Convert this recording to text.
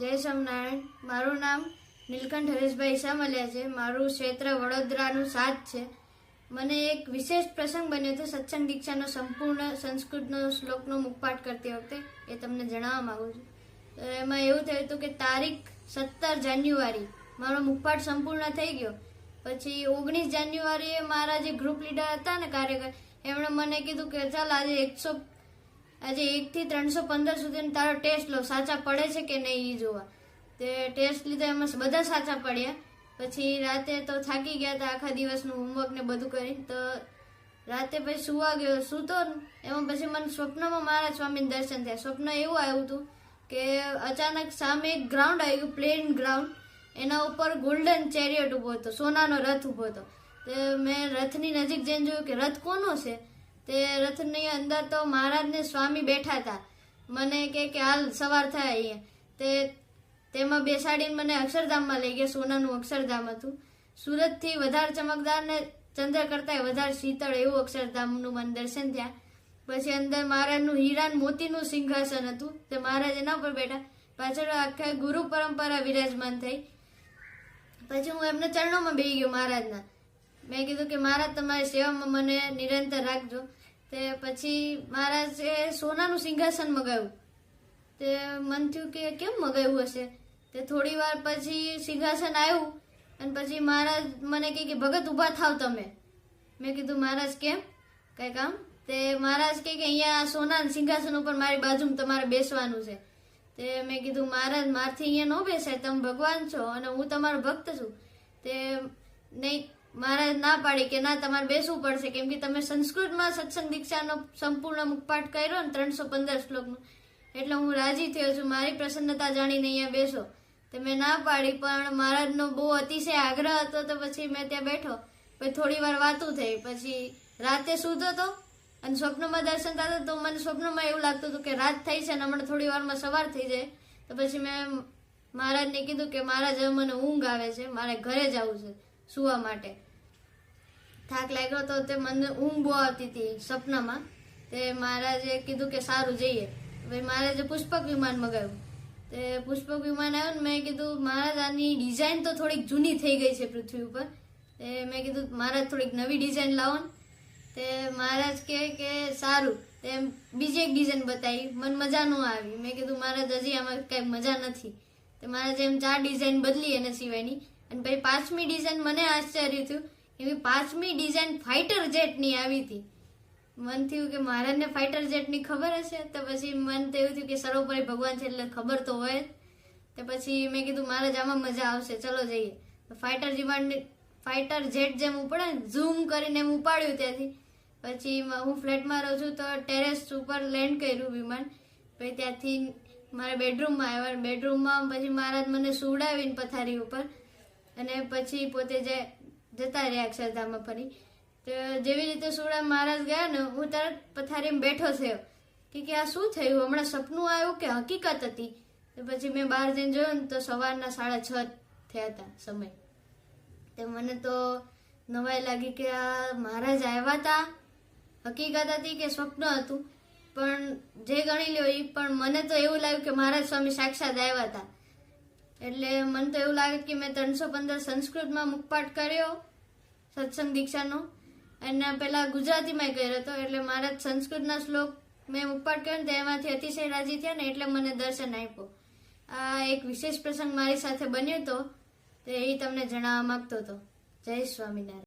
જય સ્વામિનારાયણ. મારું નામ નીલકંઠ હરેશભાઈ સામલિયા છે. મારું ક્ષેત્ર વડોદરાનું સાત છે. મને એક વિશેષ પ્રસંગ બન્યો હતો, સત્સંગ દીક્ષાનો સંપૂર્ણ સંસ્કૃતનો શ્લોકનો મુખપાઠ કરતી વખતે. એ તમને જણાવવા માંગુ છું. તો એમાં એવું થયું હતું કે તારીખ સત્તર જાન્યુઆરી. મારો મુખપાઠ સંપૂર્ણ થઈ ગયો. પછી ઓગણીસ જાન્યુઆરીએ મારા જે ગ્રુપ લીડર હતા ને કાર્યકર, એમણે મને કીધું કે ચાલ આજે એકસો આજે એકથી ત્રણસો પંદર સુધીનો તારો ટેસ્ટ લો, સાચા પડે છે કે નહીં એ જોવા. તે ટેસ્ટ લીધો એમાં બધા સાચા પડ્યા. પછી રાતે તો થાકી ગયા હતા આખા દિવસનું હોમવર્ક ને બધું કરી તો રાતે પછી સુવા ગયો, સૂતો એમાં પછી મને સ્વપ્નમાં મારા સ્વામીને દર્શન થયા. સ્વપ્ન એવું આવ્યું હતું કે અચાનક સામે એક ગ્રાઉન્ડ આવ્યું પ્લેન ગ્રાઉન્ડ એના ઉપર ગોલ્ડન ચેરિયટ ઊભો હતો, સોનાનો રથ ઊભો હતો. તે મેં રથની નજીક જઈને જોયું કે રથ કોનો છે? તે રથની અંદર તો મહારાજને સ્વામી બેઠા હતા. મને કે કે હાલ સવાર થાય અહીંયા. તે તેમાં બેસાડીને મને અક્ષરધામમાં લઈ ગયા, સોનાનું અક્ષરધામ હતું. સુરતથી વધારે ચમકદાર ને ચંદ્ર કરતાંય વધારે શીતળ એવું અક્ષરધામનું મને દર્શન થયા. પછી અંદર મહારાજનું હીરાન મોતીનું સિંહાસન હતું. તે મહારાજ એના ઉપર બેઠા. પાછળ આખા ગુરુ પરંપરા વિરાજમાન થઈ. પછી હું એમના ચરણોમાં બેહી ગયો મહારાજના. મેં કીધું કે મહારાજ, તમારી સેવામાં મને નિરંતર રાખજો. તે પછી મહારાજે સોનાનું સિંહાસન મગાવ્યું. તે મન થયું કે કેમ મગાવ્યું હશે? તે થોડી વાર પછી સિંહાસન આવ્યું અને પછી મહારાજ મને કહે કે, ભગત, ઊભા થાવ તમે. મેં કીધું, મહારાજ, કેમ? કઈ કામ? તે મહારાજ કહે કે, અહીંયા સોના સિંહાસન ઉપર મારી બાજુમાં તમારે બેસવાનું છે. તે મેં કીધું, મહારાજ, મારથી અહીંયા ન બેસાય. તમે ભગવાન છો અને હું તમારો ભક્ત છું. તે નહીં મહારાજ ના પાડી કે ના, તમારે બેસવું પડશે. કેમ કે તમે સંસ્કૃતમાં સત્સંગ દીક્ષાનો સંપૂર્ણ મુખપાઠ કર્યો ને ત્રણસો પંદર શ્લોકનો. એટલે હું રાજી થયો છું. મારી પ્રસન્નતા જાણીને અહીંયા બેસો. તો મેં ના પાડી, પણ મહારાજનો બહુ અતિશય આગ્રહ હતો તો પછી મેં ત્યાં બેઠો. પછી થોડી વાર વાતું થઈ. પછી રાતે સૂતો હતો અને સ્વપ્નમાં દર્શન થતા તો મને સ્વપ્નમાં એવું લાગતું હતું કે રાત થઈ છે ને હમણાં થોડી વારમાં સવાર થઈ જાય. તો પછી મેં મહારાજને કીધું કે મહારાજ મને ઊંઘ આવે છે. મારે ઘરે જવું છે. સુવા માટે. થાક લાગ્યો તો તે મને ઊંઘ બહુ આવતી હતી સપનામાં. તે મહારાજે કીધું કે સારું જઈએ. પછી મહારાજે પુષ્પક વિમાન મગાવ્યું. તે પુષ્પક વિમાન આવ્યું ને મેં કીધું, મહારાજ, આની ડિઝાઇન તો થોડીક જૂની થઈ ગઈ છે પૃથ્વી ઉપર. તે મેં કીધું, મહારાજ, થોડીક નવી ડિઝાઇન લાવો ને. તે મહારાજ કહે કે, સારું. તેમ બીજી એક ડિઝાઇન બતાવી. મને મજા ન આવી. મેં કીધું, મહારાજ, હજી આમાં કાંઈ મજા નથી. તે મહારાજે એમ ચાર ડિઝાઇન બદલી એના સિવાયની. અને પછી પાંચમી ડિઝાઇન મને આશ્ચર્ય થયું. એવી પાંચમી ડિઝાઇન ફાઇટર જેટની આવી હતી. મન થયું કે મહારાજને ફાઇટર જેટની ખબર હશે. તો પછી મન એવું થયું કે સર્વોપરી ભગવાન છે એટલે ખબર તો હોય તો પછી મેં કીધું મહારાજ આમાં મજા આવશે. ચલો જઈએ. ફાઇટર વિમાન ફાઇટર જેટ જેમ ઉપડે ઝૂમ કરીને એમ ઉપાડ્યું ત્યાંથી. પછી હું ફ્લેટમાં રહું છું તો ટેરેસ ઉપર લેન્ડ કર્યું વિમાન. પછી ત્યાંથી મારા બેડરૂમમાં આવ્યા. બેડરૂમમાં પછી મહારાજ મને સુવડાવીને પથારી ઉપર અને પછી પોતે જે જતા રહ્યા અક્ષરધામમાં ફરી, તો જેવી રીતે સુવડા મહારાજ ગયા ને, હું તરત પથારીમાં બેઠો થયો. કે કે આ શું થયું? હમણાં સપનું આવ્યું કે હકીકત હતી? તો પછી મેં બહાર જઈને જોયું ને, તો સવારના સાડા છ થયા હતા સમય. તે મને તો નવાઈ લાગી કે આ મહારાજ આવ્યા હતા. હકીકત હતી કે સ્વપ્ન હતું. પણ જે ગણી લ્યો એ પણ મને તો એવું લાગ્યું કે મહારાજ સ્વામી સાક્ષાત આવ્યા હતા. એટલે મને તો એવું લાગે કે મેં ત્રણસો પંદર સંસ્કૃતમાં મુખપાઠ કર્યો, સત્સંગ દીક્ષાનો. અને પેલા ગુજરાતીમાં કર્યો હતો એટલે મારા સંસ્કૃતના શ્લોક મેં મુખપાઠ કર્યો ને તેમાંથી અતિશય રાજી થયા ને એટલે મને દર્શન આપ્યો. આ એક વિશેષ પ્રસંગ મારી સાથે બન્યો હતો તે એ તમને જણાવવા માંગતો હતો. જય સ્વામિનારાયણ.